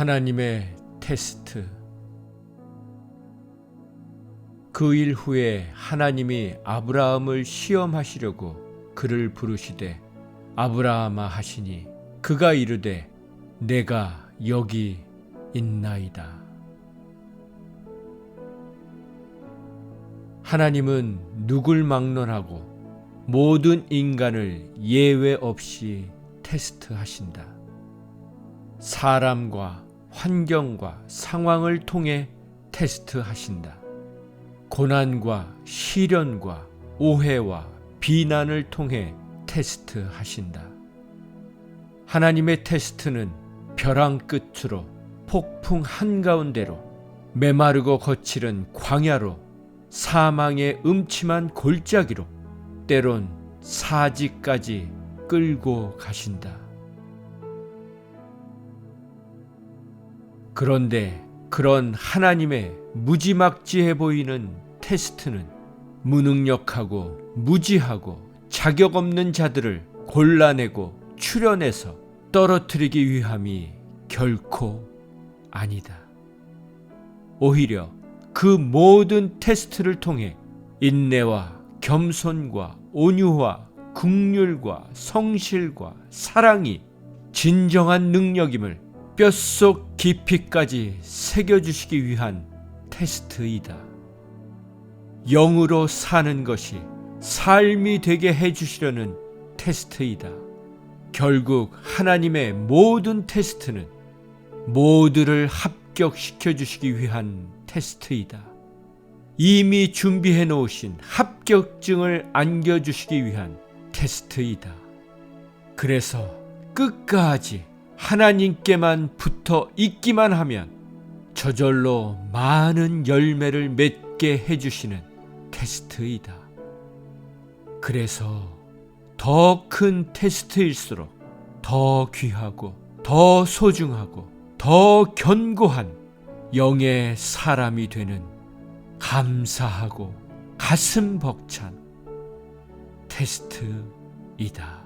하나님의 테스트. 그 일 후에 하나님이 아브라함을 시험하시려고 그를 부르시되 아브라함아 하시니 그가 이르되 내가 여기 있나이다. 하나님은 누굴 막론하고 모든 인간을 예외 없이 테스트하신다. 사람과 환경과 상황을 통해 테스트하신다. 고난과 시련과 오해와 비난을 통해 테스트하신다. 하나님의 테스트는 벼랑 끝으로 폭풍 한가운데로 메마르고 거칠은 광야로 사망의 음침한 골짜기로 때론 사지까지 끌고 가신다. 그런데 그런 하나님의 무지막지해 보이는 테스트는 무능력하고 무지하고 자격 없는 자들을 골라내고 추려내서 떨어뜨리기 위함이 결코 아니다. 오히려 그 모든 테스트를 통해 인내와 겸손과 온유와 국률과 성실과 사랑이 진정한 능력임을 뼛속 깊이까지 새겨주시기 위한 테스트이다. 영으로 사는 것이 삶이 되게 해주시려는 테스트이다. 결국 하나님의 모든 테스트는 모두를 합격시켜 주시기 위한 테스트이다. 이미 준비해 놓으신 합격증을 안겨주시기 위한 테스트이다. 그래서 끝까지 하나님께만 붙어 있기만 하면 저절로 많은 열매를 맺게 해주시는 테스트이다. 그래서 더 큰 테스트일수록 더 귀하고 더 소중하고 더 견고한 영의 사람이 되는 감사하고 가슴 벅찬 테스트이다.